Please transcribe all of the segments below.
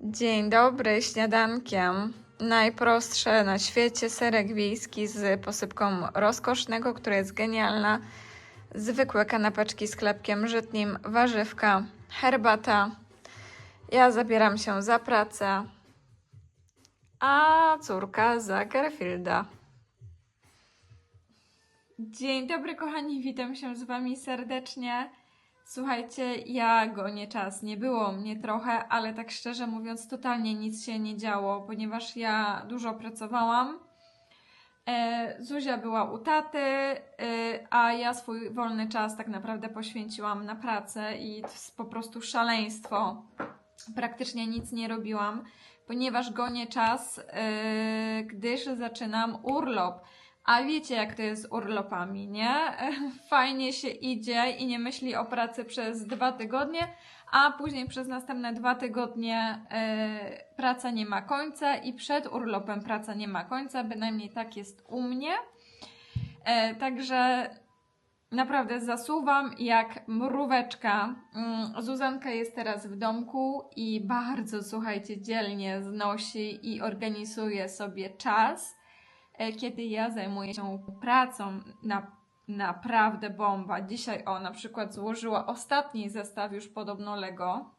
Dzień dobry, śniadankiem. Najprostsze na świecie serek wiejski z posypką rozkosznego, która jest genialna. Zwykłe kanapeczki z chlebkiem żytnim, warzywka, herbata. Ja zabieram się za pracę, a córka za Garfielda. Dzień dobry, kochani, witam się z Wami serdecznie. Słuchajcie, ja gonię czas. Nie było mnie trochę, ale tak szczerze mówiąc, totalnie nic się nie działo, ponieważ ja dużo pracowałam. E, Zuzia była u taty, e, a ja swój wolny czas tak naprawdę poświęciłam na pracę i to jest po prostu szaleństwo. Praktycznie nic nie robiłam, ponieważ gonię czas, e, gdyż zaczynam urlop. A wiecie, jak to jest z urlopami, nie? Fajnie się idzie i nie myśli o pracy przez dwa tygodnie, a później przez następne dwa tygodnie e, praca nie ma końca i przed urlopem praca nie ma końca, bynajmniej tak jest u mnie. E, także naprawdę zasuwam jak mróweczka. Mm, Zuzanka jest teraz w domku i bardzo, słuchajcie, dzielnie znosi i organizuje sobie czas kiedy ja zajmuję się pracą na naprawdę bomba. Dzisiaj o na przykład złożyła ostatni zestaw już podobno Lego.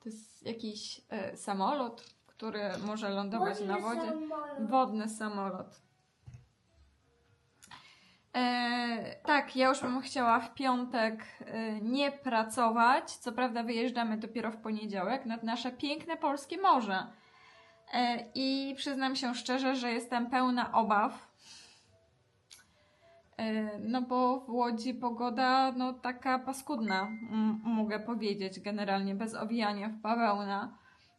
To jest jakiś e, samolot, który może lądować na wodzie. Wodny samolot. E, tak, ja już bym chciała w piątek e, nie pracować. Co prawda wyjeżdżamy dopiero w poniedziałek nad nasze piękne polskie morze. E, I przyznam się szczerze, że jestem pełna obaw. E, No bo w Łodzi pogoda no taka paskudna, mogę powiedzieć generalnie, bez owijania w bawełnę.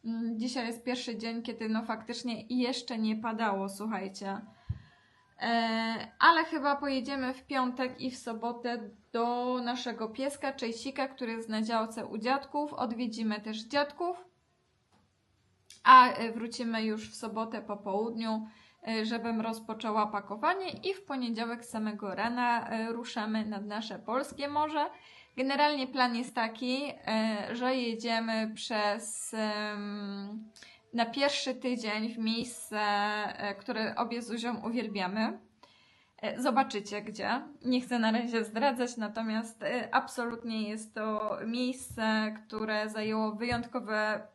Mm, Dzisiaj jest pierwszy dzień, kiedy no faktycznie jeszcze nie padało, słuchajcie. E, Ale chyba pojedziemy w piątek i w sobotę do naszego pieska Czejsika, który jest na działce u dziadków. Odwiedzimy też dziadków. A e, wrócimy już w sobotę po południu, e, żebym rozpoczęła pakowanie i w poniedziałek samego rana e, ruszamy nad nasze polskie morze. Generalnie plan jest taki, że jedziemy przez na pierwszy tydzień w miejsce, które obie z Zuzią uwielbiamy. Zobaczycie gdzie. Nie chcę na razie zdradzać, natomiast absolutnie jest to miejsce, które zajęło wyjątkowe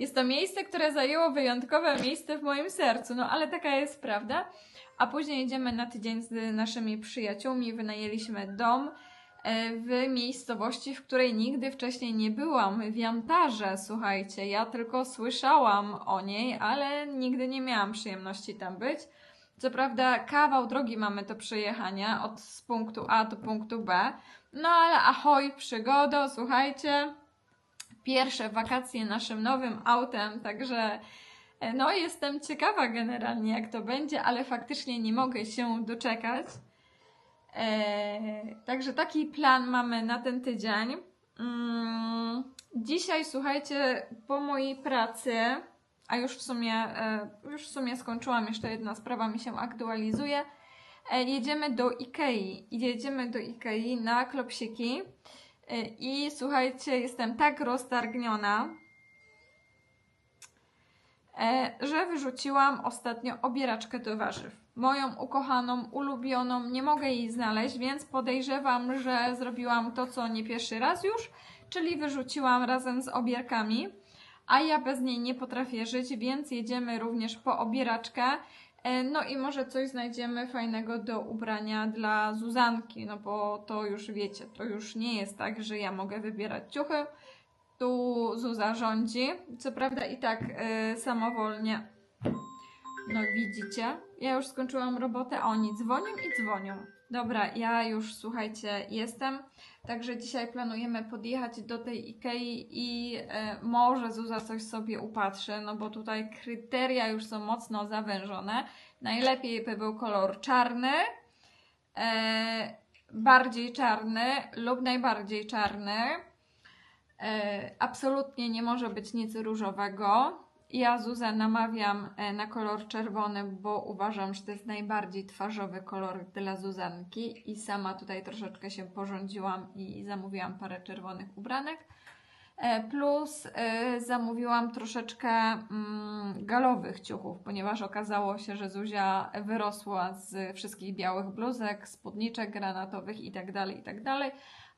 jest to miejsce, które zajęło wyjątkowe miejsce w moim sercu, no ale taka jest prawda. A później jedziemy na tydzień z naszymi przyjaciółmi, wynajęliśmy dom e, w miejscowości, w której nigdy wcześniej nie byłam, w Jantarze, słuchajcie. Ja tylko słyszałam o niej, ale nigdy nie miałam przyjemności tam być. Co prawda kawał drogi mamy do przejechania od z punktu A do punktu B, no ale ahoj, przygodo, słuchajcie pierwsze wakacje naszym nowym autem, także e, no jestem ciekawa generalnie jak to będzie, ale faktycznie nie mogę się doczekać. E, także taki plan mamy na ten tydzień. Mm, dzisiaj słuchajcie, po mojej pracy, a już w sumie e, już w sumie skończyłam, jeszcze jedna sprawa mi się aktualizuje. E, jedziemy do Ikei. Jedziemy do Ikei na klopsiki. E, I słuchajcie, jestem tak roztargniona, e, że wyrzuciłam ostatnio obieraczkę do warzyw. Moją ukochaną, ulubioną, nie mogę jej znaleźć, więc podejrzewam, że zrobiłam to, co nie pierwszy raz już, czyli wyrzuciłam razem z obierkami, a ja bez niej nie potrafię żyć, więc jedziemy również po obieraczkę. E, No i może coś znajdziemy fajnego do ubrania dla Zuzanki, no bo to już wiecie, to już nie jest tak, że ja mogę wybierać ciuchy. Tu Zuza rządzi. Co prawda i tak e, samowolnie. No widzicie, ja już skończyłam robotę, a oni dzwonią i dzwonią. Dobra, ja już słuchajcie, jestem. Także dzisiaj planujemy podjechać do tej Ikei i e, może Zuza coś sobie upatrzy, no bo tutaj kryteria już są mocno zawężone. Najlepiej by był kolor czarny, e, bardziej czarny lub najbardziej czarny. E, absolutnie nie może być nic różowego. Ja Zuzę namawiam e, na kolor czerwony, bo uważam, że to jest najbardziej twarzowy kolor dla Zuzanki i sama tutaj troszeczkę się porządziłam i zamówiłam parę czerwonych ubranek. E, Plus e, zamówiłam troszeczkę mm, galowych ciuchów, ponieważ okazało się, że Zuzia wyrosła z wszystkich białych bluzek, spódniczek granatowych itd., itd.,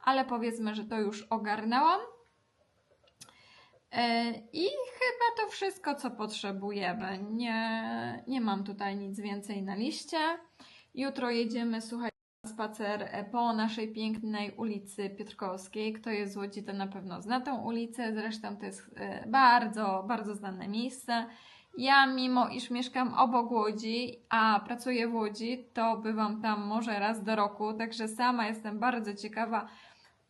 ale powiedzmy, że to już ogarnęłam. E, I chyba to wszystko, co potrzebujemy. Nie, nie mam tutaj nic więcej na liście. Jutro jedziemy, słuchajcie, na spacer e, po naszej pięknej ulicy Piotrkowskiej. Kto jest z Łodzi, to na pewno zna tą ulicę. Zresztą to jest e, bardzo, bardzo znane miejsce. Ja, mimo iż mieszkam obok Łodzi, a pracuję w Łodzi, to bywam tam może raz do roku, także sama jestem bardzo ciekawa,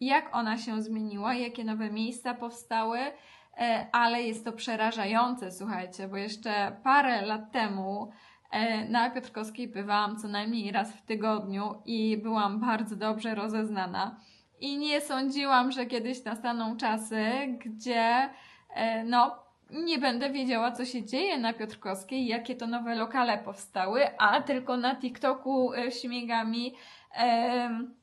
jak ona się zmieniła, jakie nowe miejsca powstały. E, ale jest to przerażające, słuchajcie, bo jeszcze parę lat temu e, na Piotrkowskiej bywałam co najmniej raz w tygodniu i byłam bardzo dobrze rozeznana. I nie sądziłam, że kiedyś nastaną czasy, gdzie e, no, nie będę wiedziała, co się dzieje na Piotrkowskiej, jakie to nowe lokale powstały, a tylko na TikToku śmiga mi. em, em,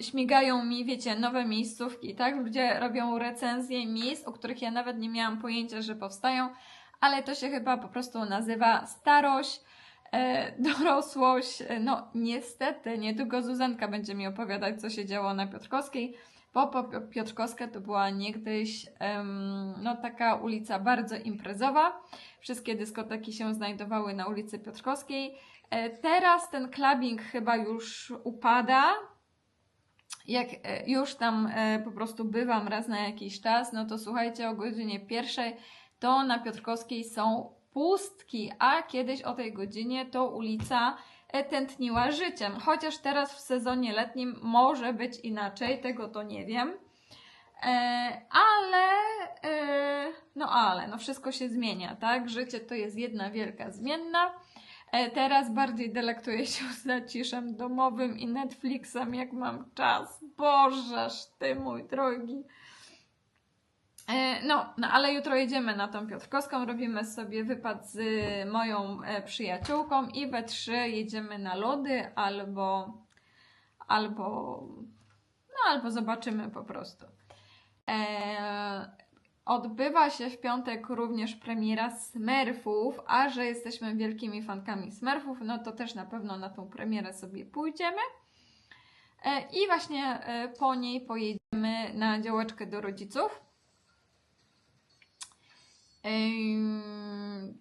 śmigają mi, wiecie, nowe miejscówki, tak? Ludzie robią recenzje miejsc, o których ja nawet nie miałam pojęcia, że powstają, ale to się chyba po prostu nazywa starość, e, dorosłość. No, niestety, niedługo Zuzanka będzie mi opowiadać, co się działo na Piotrkowskiej, bo Piotrkowska to była niegdyś no, taka ulica bardzo imprezowa. Wszystkie dyskoteki się znajdowały na ulicy Piotrkowskiej. E, Teraz ten clubbing chyba już upada, jak e, już tam e, po prostu bywam raz na jakiś czas, no to słuchajcie, o godzinie pierwszej to na Piotrkowskiej są pustki, a kiedyś o tej godzinie to ulica e, tętniła życiem. Chociaż teraz w sezonie letnim może być inaczej, tego to nie wiem. Ale, no ale, no wszystko się zmienia, tak? Życie to jest jedna wielka zmienna. E, Teraz bardziej delektuję się zaciszem domowym i Netflixem, jak mam czas. Bożeż ty mój drogi. E, No, no, ale jutro jedziemy na tą Piotrkowską, robimy sobie wypad z moją e, przyjaciółką i we trzy jedziemy na lody albo, albo, no albo zobaczymy po prostu. E, Odbywa się w piątek również premiera Smurfów, a że jesteśmy wielkimi fankami Smurfów, no to też na pewno na tą premierę sobie pójdziemy. E, I właśnie e, po niej pojedziemy na działeczkę do rodziców.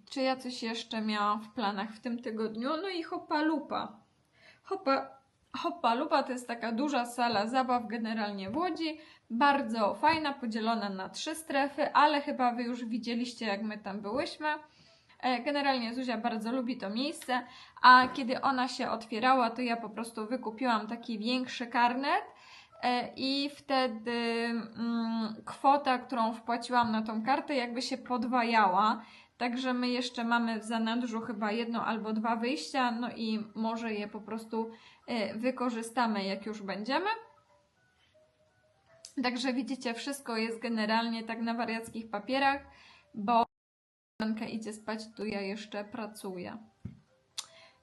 Czy ja coś jeszcze miałam w planach w tym tygodniu? No i Hopa Lupa. Hopa, Hopa Lupa to jest taka duża sala zabaw generalnie w Łodzi. Bardzo fajna, podzielona na trzy strefy, ale chyba Wy już widzieliście, jak my tam byłyśmy. E, Generalnie Zuzia bardzo lubi to miejsce, a kiedy ona się otwierała, to ja po prostu wykupiłam taki większy karnet e, i wtedy mm, kwota, którą wpłaciłam na tą kartę, jakby się podwajała. Także my jeszcze mamy w zanadrzu chyba jedno albo dwa wyjścia, no i może je po prostu e, wykorzystamy, jak już będziemy. Także widzicie, wszystko jest generalnie tak na wariackich papierach, bo Anka idzie spać, tu ja jeszcze pracuję.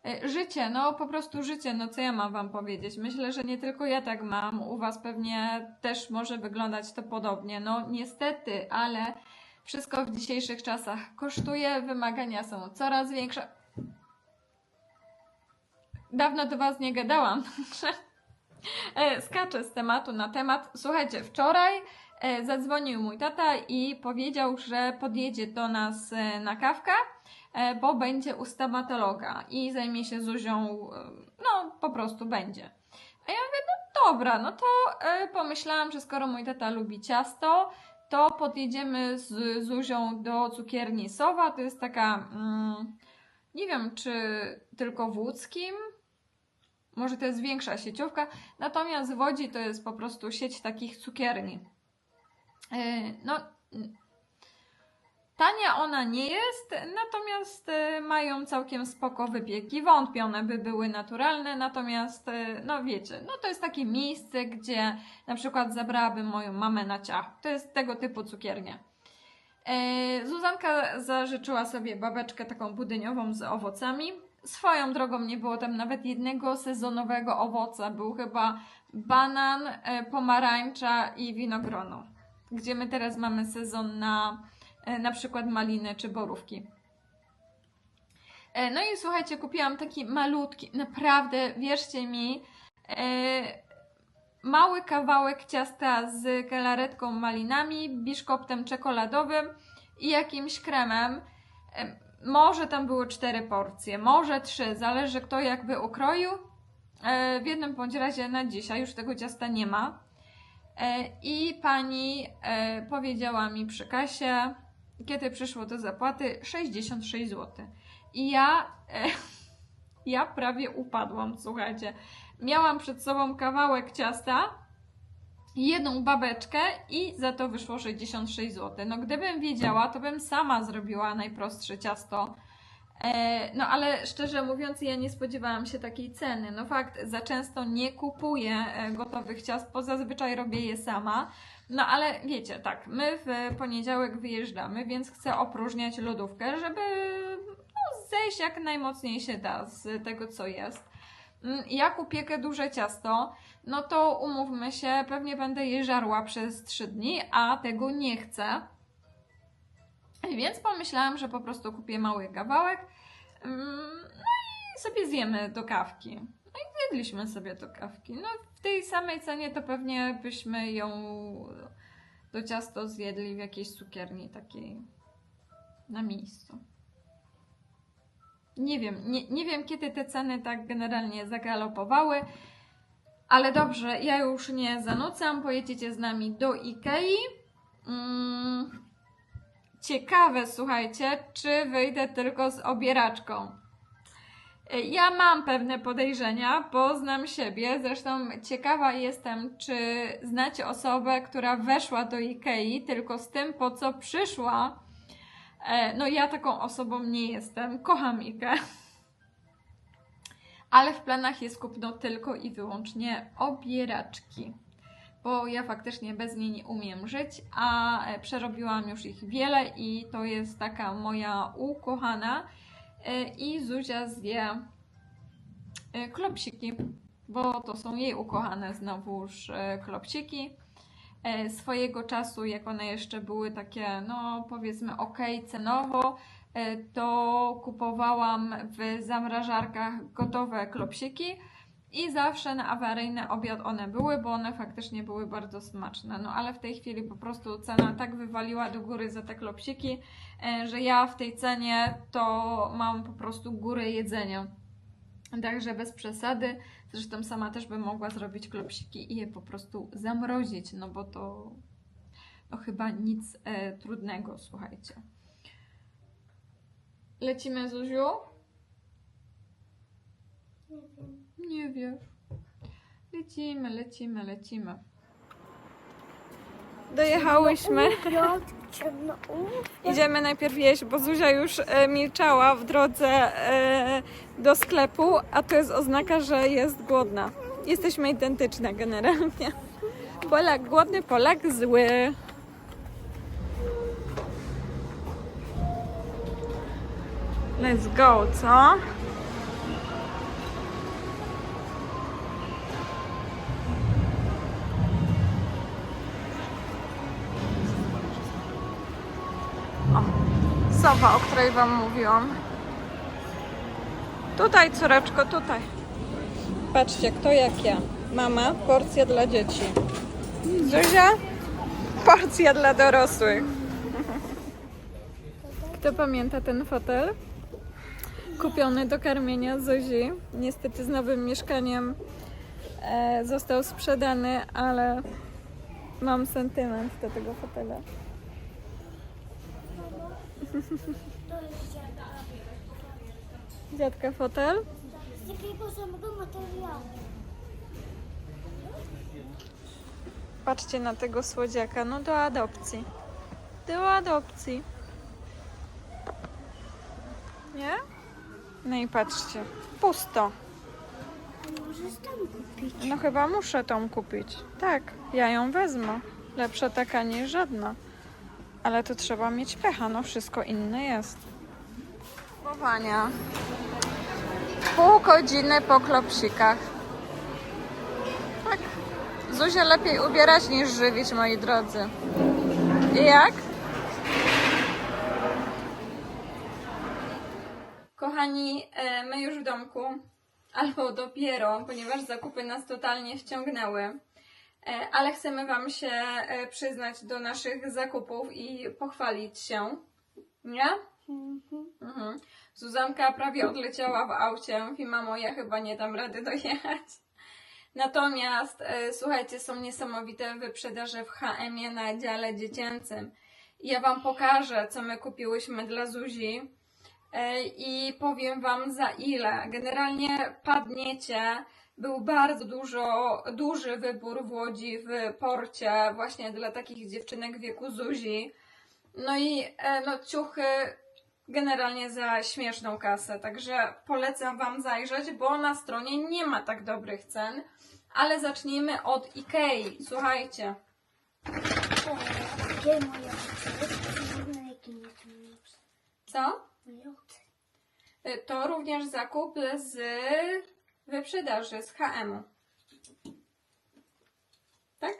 E, Życie, no po prostu życie, no co ja mam Wam powiedzieć? Myślę, że nie tylko ja tak mam, u Was pewnie też może wyglądać to podobnie. No niestety, ale wszystko w dzisiejszych czasach kosztuje, wymagania są coraz większe. Dawno do Was nie gadałam, także e, skaczę z tematu na temat. Słuchajcie, wczoraj e, zadzwonił mój tata i powiedział, że podjedzie do nas e, na kawkę, bo będzie u stomatologa i zajmie się Zuzią, no po prostu będzie. A ja mówię, no dobra, no to pomyślałam, że skoro mój tata lubi ciasto, to podjedziemy z Zuzią do cukierni Sowa, to jest taka, mm, nie wiem czy tylko w Łódzkim, może to jest większa sieciówka, natomiast w Łodzi to jest po prostu sieć takich cukierni. Yy, No, tania ona nie jest, natomiast yy, mają całkiem spoko wypieki. Wątpię, one by były naturalne, natomiast, yy, no wiecie, no to jest takie miejsce, gdzie na przykład zabrałabym moją mamę na ciach. To jest tego typu cukiernia. Yy, Zuzanka zażyczyła sobie babeczkę taką budyniową z owocami. Swoją drogą nie było tam nawet jednego sezonowego owoca. Był chyba banan, e, pomarańcza i winogrono. gdzie my teraz mamy sezon na e, na przykład maliny czy borówki. E, No i słuchajcie, kupiłam taki malutki, naprawdę, wierzcie mi, e, mały kawałek ciasta z galaretką malinami, biszkoptem czekoladowym i jakimś kremem. E, Może tam były cztery porcje, może trzy, zależy kto jakby ukroił. E, W jednym bądź razie na dzisiaj już tego ciasta nie ma. E, I pani e, powiedziała mi przy kasie, kiedy przyszło do zapłaty, 66 zł. I ja, e, ja prawie upadłam, słuchajcie. Miałam przed sobą kawałek ciasta, jedną babeczkę i za to wyszło 66 zł. No gdybym wiedziała, to bym sama zrobiła najprostsze ciasto. E, no ale szczerze mówiąc, ja nie spodziewałam się takiej ceny. No fakt, za często nie kupuję e, gotowych ciast, bo zazwyczaj robię je sama. No ale wiecie, tak, my w poniedziałek wyjeżdżamy, więc chcę opróżniać lodówkę, żeby no, zejść jak najmocniej się da z tego, co jest. Mm, Jak upiekę duże ciasto, no to umówmy się, pewnie będę je żarła przez 3 dni, a tego nie chcę. Więc pomyślałam, że po prostu kupię mały kawałek. mm, No i sobie zjemy do kawki. No i zjedliśmy sobie do kawki. No w tej samej cenie to pewnie byśmy ją do ciasto zjedli w jakiejś cukierni takiej na miejscu. Nie wiem, nie, nie wiem kiedy te ceny tak generalnie zagalopowały, ale dobrze, ja już nie zanucam, pojedziecie z nami do Ikei. Mm, ciekawe, słuchajcie, czy wyjdę tylko z obieraczką. Y, Ja mam pewne podejrzenia, bo znam siebie. Zresztą ciekawa jestem, czy znacie osobę, która weszła do Ikei tylko z tym, po co przyszła. E, No ja taką osobą nie jestem. Kocham Ike. Ale w planach jest kupno tylko i wyłącznie obieraczki. Bo ja faktycznie bez niej nie umiem żyć, a e, przerobiłam już ich wiele i to jest taka moja ukochana. E, I Zuzia zje e, klopsiki, bo to są jej ukochane znowuż klopsiki. Swojego czasu, jak one jeszcze były takie, no powiedzmy ok cenowo, to kupowałam w zamrażarkach gotowe klopsiki i zawsze na awaryjny obiad one były, bo one faktycznie były bardzo smaczne. No ale w tej chwili po prostu cena tak wywaliła do góry za te klopsiki, e, że ja w tej cenie to mam po prostu górę jedzenia. Także bez przesady. Zresztą sama też bym mogła zrobić klopsiki i je po prostu zamrozić, no bo to no chyba nic e, trudnego, słuchajcie. Lecimy, Zuziu? Nie wiesz. Lecimy, lecimy, lecimy. Dojechałyśmy. Idziemy najpierw jeść, bo Zuzia już e, milczała w drodze e, do sklepu, a to jest oznaka, że jest głodna. Jesteśmy identyczne generalnie. Polak głodny, Polak zły. Let's go, co? Sowa, o której Wam mówiłam. Tutaj, córeczko, tutaj. Patrzcie, kto jak ja. Mama, porcja dla dzieci. Zuzia, porcja dla dorosłych. Kto pamięta ten fotel? Kupiony do karmienia Zuzi. Niestety z nowym mieszkaniem e, został sprzedany, ale mam sentyment do tego fotela. Dziadka fotel? Z takiego samego materiału. Patrzcie na tego słodziaka, no do adopcji. Do adopcji. Nie? No i patrzcie, pusto. Możesz tam kupić. No chyba muszę tą kupić. Tak, ja ją wezmę. Lepsza taka niż żadna. Ale to trzeba mieć pecha, no wszystko inne jest. Kupowania. Pół godziny po klopsikach. Tak. Zuzia lepiej ubierać niż żywić, moi drodzy. I jak? Kochani, e, my już w domku, albo dopiero, ponieważ zakupy nas totalnie wciągnęły. E, Ale chcemy Wam się e, przyznać do naszych zakupów i pochwalić się. Nie? Mhm. Zuzanka prawie odleciała w aucie. Mówi, mamo, ja chyba nie dam rady dojechać. Natomiast, e, słuchajcie, są niesamowite wyprzedaże w HM-ie na dziale dziecięcym. Ja Wam pokażę, co my kupiłyśmy dla Zuzi i powiem Wam za ile. Generalnie padniecie. Był bardzo dużo, duży wybór w Łodzi w porcie właśnie dla takich dziewczynek w wieku Zuzi. No i e, no, ciuchy generalnie za śmieszną kasę, także polecam Wam zajrzeć, bo na stronie nie ma tak dobrych cen. Ale zacznijmy od Ikei. Słuchajcie, Gdzie moje co? Y, To również zakup z wyprzedaży z HM-u. Tak?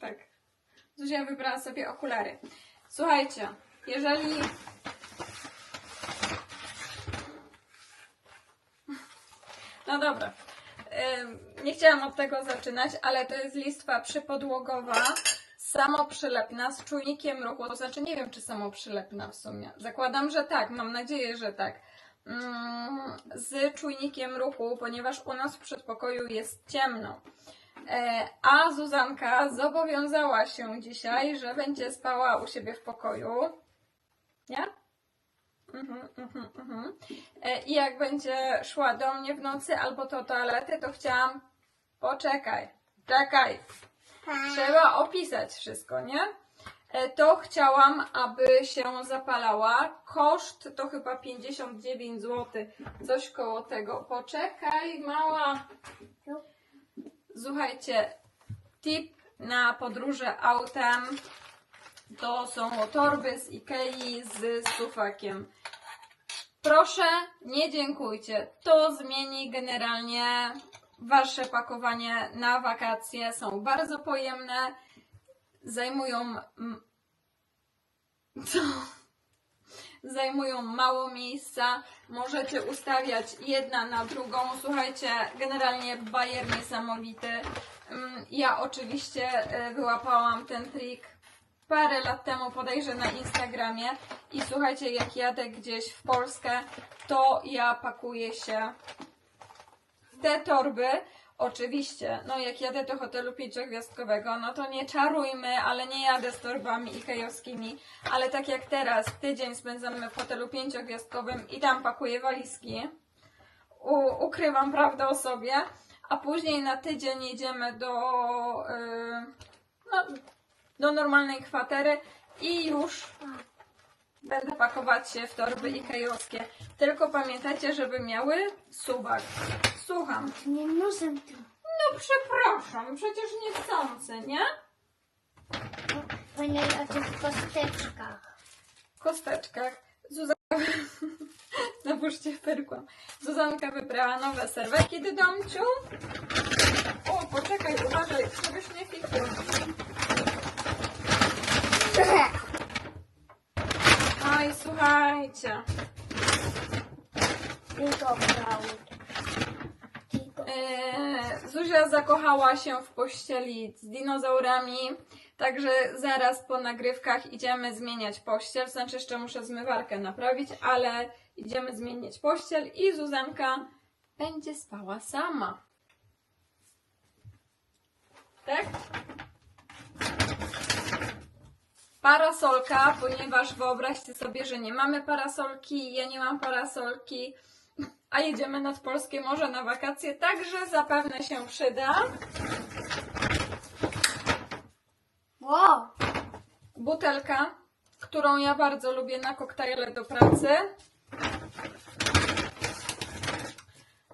Tak. Zuzia wybrała sobie okulary. Słuchajcie, jeżeli No dobra. Nie chciałam od tego zaczynać, ale to jest listwa przypodłogowa, samoprzylepna z czujnikiem ruchu. To znaczy, nie wiem, czy samoprzylepna w sumie. Zakładam, że tak. Mam nadzieję, że tak. Mm, Z czujnikiem ruchu, ponieważ u nas w przedpokoju jest ciemno. E, A Zuzanka zobowiązała się dzisiaj, że będzie spała u siebie w pokoju. Nie? Mhm, mhm, mhm. E, I jak będzie szła do mnie w nocy albo do toalety, to chciałam. Poczekaj, czekaj. Trzeba opisać wszystko, nie? E, To chciałam, aby się zapalała. Koszt to chyba 59 zł. Coś koło tego. Poczekaj, mała. Słuchajcie, tip na podróże autem to są torby z Ikei z sufakiem. Proszę, nie dziękujcie. To zmieni generalnie wasze pakowanie na wakacje. Są bardzo pojemne. Zajmują. Co? Zajmują mało miejsca. Możecie ustawiać jedna na drugą. Słuchajcie, generalnie bajer niesamowity. Mm, Ja oczywiście e, wyłapałam ten trik parę lat temu podejrzę na Instagramie i słuchajcie, jak jadę gdzieś w Polskę, to ja pakuję się w te torby. Oczywiście, no jak jadę do hotelu pięciogwiazdkowego, no to nie czarujmy, ale nie jadę z torbami ikejowskimi, ale tak jak teraz, tydzień spędzamy w hotelu pięciogwiazdkowym i tam pakuję walizki, U, ukrywam prawdę o sobie, a później na tydzień jedziemy do, yy, no, do normalnej kwatery i już będę pakować się w torby ikejowskie. Tylko pamiętajcie, żeby miały suwak. Słucham. Nie muszę tu. No przepraszam, przecież niechcący, nie? Panie o tych kosteczkach. Kosteczkach. Zuzanka... Zapuszczcie perkłam. Zuzanka wybrała nowe serwetki do domciu. O, poczekaj, uważaj, żebyś nie fikł. Słuchajcie. Tylko brały. Tylko Eee, Zuzia zakochała się w pościeli z dinozaurami, także zaraz po nagrywkach idziemy zmieniać pościel. Znaczy, jeszcze muszę zmywarkę naprawić, ale idziemy zmieniać pościel i Zuzanka będzie spała sama. Tak? Parasolka, ponieważ wyobraźcie sobie, że nie mamy parasolki, ja nie mam parasolki a jedziemy nad Polskie Morze na wakacje, także zapewne się przyda. Wow. Butelka, którą ja bardzo lubię na koktajle do pracy.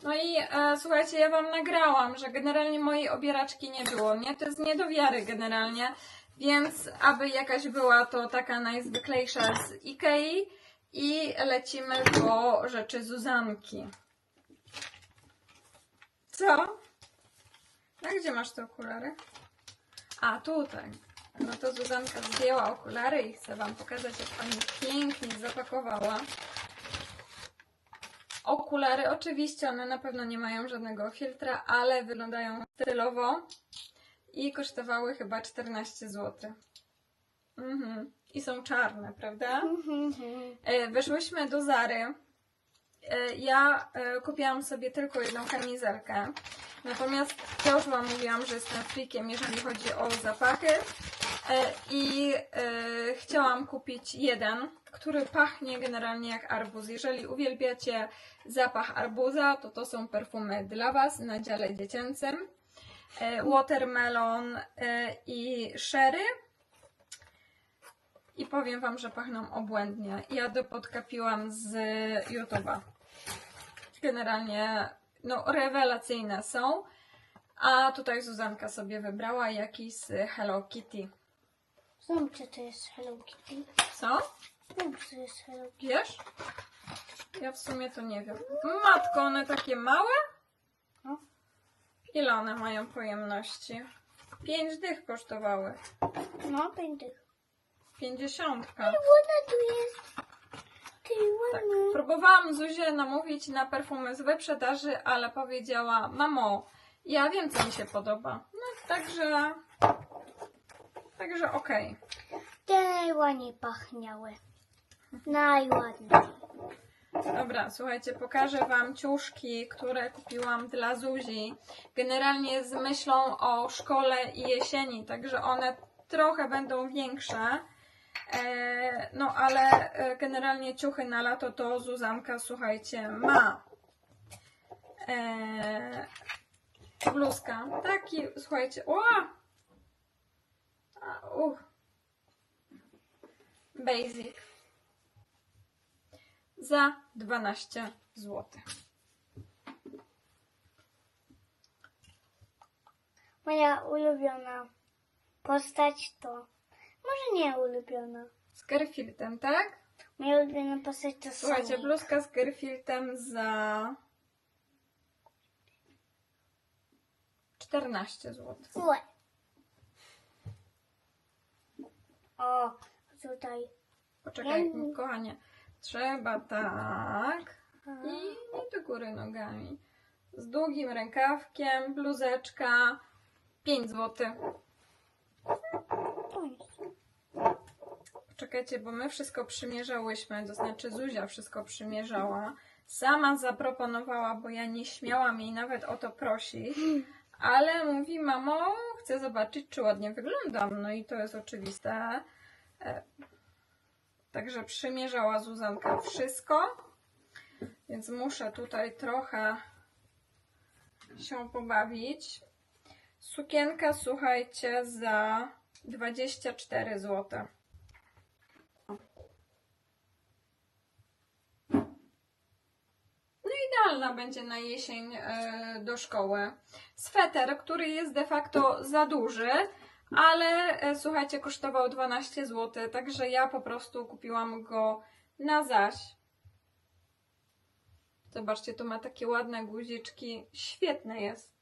No i e, słuchajcie, ja Wam nagrałam, że generalnie mojej obieraczki nie było, nie? To jest nie do wiary generalnie, więc aby jakaś była, to taka najzwyklejsza z Ikei i lecimy po rzeczy Zuzanki. Co? A gdzie masz te okulary? A tutaj. No to Zuzanka zdjęła okulary i chcę Wam pokazać, jak Pani pięknie zapakowała. Okulary, oczywiście one na pewno nie mają żadnego filtra, ale wyglądają stylowo i kosztowały chyba 14 zł. Mhm. I są czarne, prawda? E, Weszłyśmy do Zary. E, Ja e, kupiłam sobie tylko jedną kamizelkę. Natomiast ja już Wam mówiłam, że jestem freakiem, jeżeli chodzi o zapachy. I chciałam kupić jeden, który pachnie generalnie jak arbuz. Jeżeli uwielbiacie zapach arbuza, to to są perfumy dla Was na dziale dziecięcym. E, Watermelon e, i sherry. I powiem Wam, że pachną obłędnie. Ja dopodkapiłam z YouTube'a. Generalnie, no, rewelacyjne są. A tutaj Zuzanka sobie wybrała jakiś z Hello Kitty. Wiem, czy to jest Hello Kitty. Co? Wiem, czy to jest Hello Kitty. Wiesz? Ja w sumie to nie wiem. Matko, one takie małe? Ile one mają pojemności? Pięć dych kosztowały. No, będę. Pięćdziesiątka. Woda tu jest. Ty Tak. ładny. Próbowałam Zuzię namówić na perfumy z wyprzedaży, ale powiedziała, mamo, ja wiem, co mi się podoba. No, także... Także okej. Te ładnie pachniały. Najładniej. Dobra, słuchajcie, pokażę Wam ciuszki, które kupiłam dla Zuzi. Generalnie z myślą o szkole i jesieni, także one trochę będą większe. E, no ale e, generalnie ciuchy na lato to Zuzanka, słuchajcie, ma. E, bluzka. Taki, słuchajcie, o! Uch. Basic za 12 zł. Moja ulubiona postać to... Może nie ulubiona. Z Garfieldem, tak? Moja ulubiona postać to Słuchajcie, Sonic. bluzka z Garfieldem za 14 zł. Ue. O, tutaj. Poczekaj, Ja- kochanie. Trzeba tak i do góry nogami. Z długim rękawkiem, bluzeczka 5 zł. Poczekajcie, bo my wszystko przymierzałyśmy, to znaczy Zuzia wszystko przymierzała. Sama zaproponowała, bo ja nie śmiałam jej nawet o to prosić, ale mówi, mamo, chcę zobaczyć, czy ładnie wyglądam. No i to jest oczywiste. Także przymierzała Zuzanka wszystko, więc muszę tutaj trochę się pobawić. Sukienka, słuchajcie, za 24 zł. idealna będzie na jesień e, do szkoły. Sweter, który jest de facto za duży, ale e, słuchajcie, kosztował 12 zł, także ja po prostu kupiłam go na zaś. Zobaczcie, tu ma takie ładne guziczki. Świetny jest.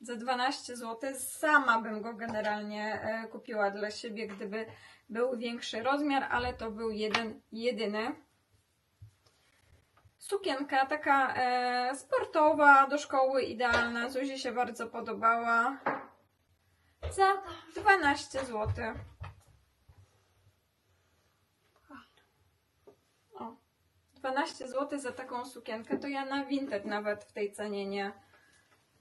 Za 12 zł sama bym go generalnie e, kupiła dla siebie, gdyby był większy rozmiar, ale to był jeden, jedyny. Sukienka taka e, sportowa, do szkoły idealna. Zuzi się bardzo podobała. Za 12 zł. O, 12 zł za taką sukienkę. To ja na Vinted nawet w tej cenie nie.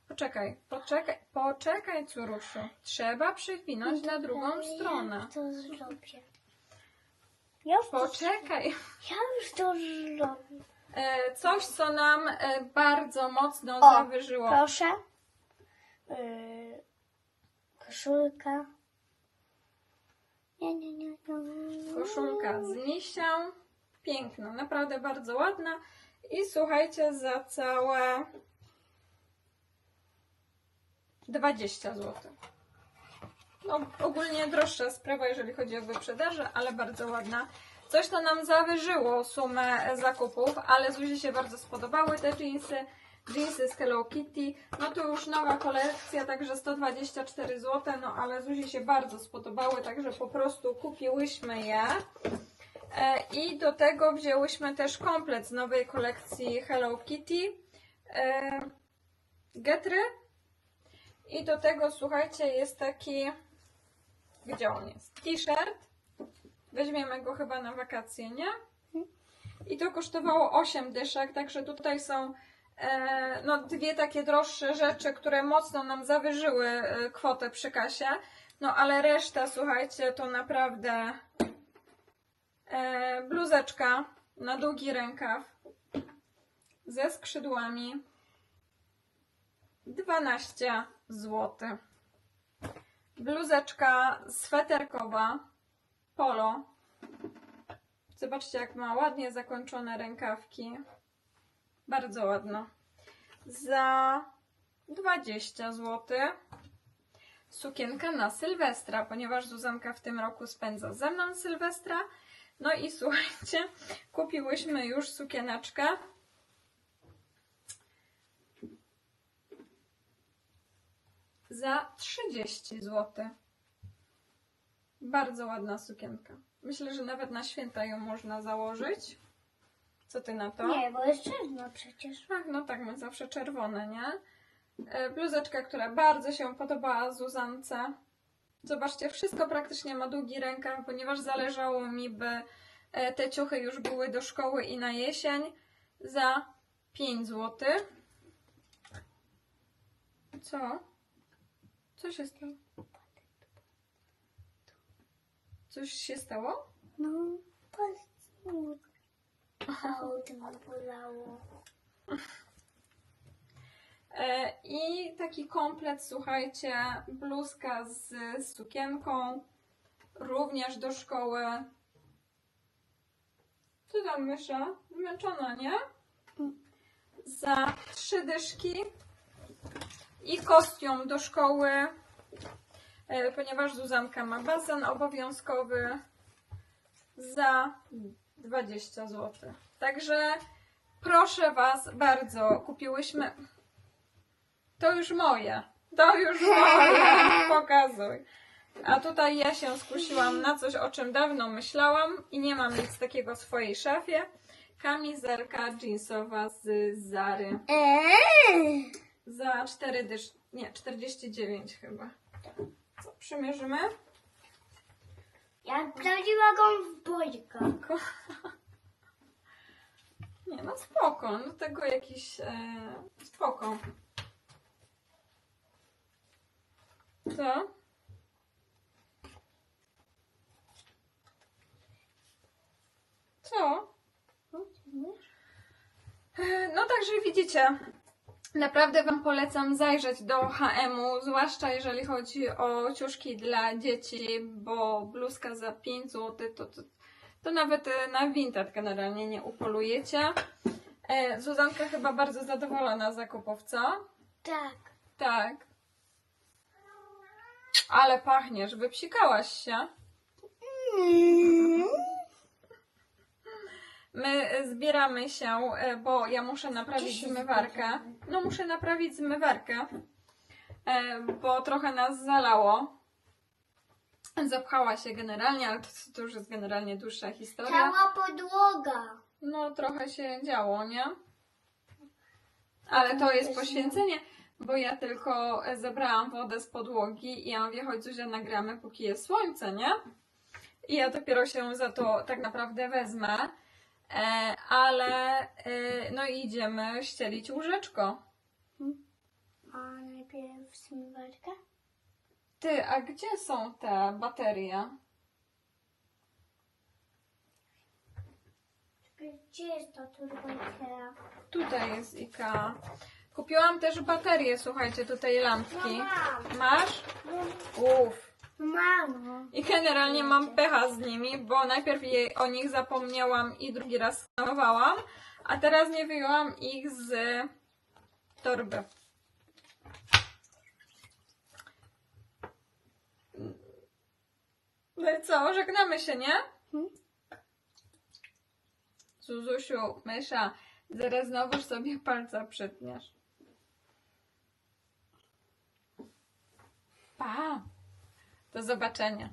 Poczekaj, poczekaj, poczekaj, córusiu. Trzeba przywinąć na drugą Ja stronę. już to zrobię. Ja już, to, Poczekaj. ja już to zrobię. E, coś, co nam e, bardzo mocno O, zawyżyło. Proszę. Yy, koszulka. Nie, nie, nie, nie. Koszulka z misią. Piękna, naprawdę bardzo ładna. I słuchajcie, za całe 20 zł. No, ogólnie droższa sprawa, jeżeli chodzi o wyprzedaży, ale bardzo ładna. Coś to nam zawyżyło sumę zakupów, ale Zuzi się bardzo spodobały te jeansy. Jeansy z Hello Kitty. No to już nowa kolekcja, także 124 zł, no ale Zuzi się bardzo spodobały, także po prostu kupiłyśmy je. E, I do tego wzięłyśmy też komplet z nowej kolekcji Hello Kitty. E, Getry. I do tego, słuchajcie, jest taki. Gdzie on jest? T-shirt. Weźmiemy go chyba na wakacje, nie? I to kosztowało 8 dyszek, także tutaj są no, dwie takie droższe rzeczy, które mocno nam zawyżyły e, kwotę przy kasie. No ale reszta, słuchajcie, to naprawdę e, bluzeczka na długi rękaw ze skrzydłami 12 zł. Bluzeczka sweterkowa polo. Zobaczcie, jak ma ładnie zakończone rękawki. Bardzo ładno. Za 20 zł. Sukienka na Sylwestra, ponieważ Zuzanka w tym roku spędza ze mną Sylwestra. No i słuchajcie, kupiłyśmy już sukieneczkę. Za 30 zł. Bardzo ładna sukienka. Myślę, że nawet na święta ją można założyć. Co ty na to? Nie, bo jest czerwona przecież. Ach, no tak, my zawsze czerwone, nie? E, Bluzeczka, która bardzo się podobała Zuzance. Zobaczcie, wszystko praktycznie ma długi rękaw, ponieważ zależało mi, by e, te ciuchy już były do szkoły i na jesień za 5 zł. Co? Co się stało? Coś się stało? No, E, I taki komplet, słuchajcie, bluzka z sukienką, również do szkoły. Co tam mysza? Zmęczona, nie? Za trzy dyszki i kostium do szkoły, e, ponieważ Zuzanka ma basen obowiązkowy za 20 zł. Także proszę Was bardzo, kupiłyśmy. To już moje. To już moje. Pokazuj. A tutaj ja się skusiłam na coś, o czym dawno myślałam i nie mam nic takiego w swojej szafie. Kamizelka jeansowa z Zary. Eee! Za 4 dysz... Nie, 49 chyba. Co, przymierzymy? Jak prawdziwa gąbojka. Nie, no spoko. Do tego jakiś... E, spoko. Co? Co? E, No także widzicie, naprawdę Wam polecam zajrzeć do HM-u, zwłaszcza jeżeli chodzi o ciuszki dla dzieci, bo bluzka za 5 zł to, to, to nawet e, na Vinted generalnie nie upolujecie. E, Zuzanka chyba bardzo zadowolona z zakupów, co? Tak. Tak. Ale pachniesz, wypsikałaś się. My e, zbieramy się, e, bo ja muszę naprawić zmywarkę. No muszę naprawić zmywarkę, e, bo trochę nas zalało. Zapchała się generalnie, ale to, to już jest generalnie dłuższa historia. Cała podłoga. No trochę się działo, nie? Ale to jest poświęcenie, bo ja tylko zebrałam wodę z podłogi i ja mówię, chodź Zuzia, nagramy, póki jest słońce, nie? I ja dopiero się za to tak naprawdę wezmę. E, ale e, no idziemy ścielić łóżeczko. A najpierw zmywarka? Ty, a gdzie są te baterie? Gdzie jest to turbojka? Tutaj jest Ika. Kupiłam też baterie, słuchajcie, tutaj lampki. No mam. Masz? Uff. Mało. I generalnie mam pecha z nimi, bo najpierw je, o nich zapomniałam i drugi raz skanowałam, a teraz nie wyjęłam ich z torby. No i co, żegnamy się, nie? Hmm? Zuzusiu, mysza, zaraz znowuż sobie palca przytniesz. Pa! Do zobaczenia.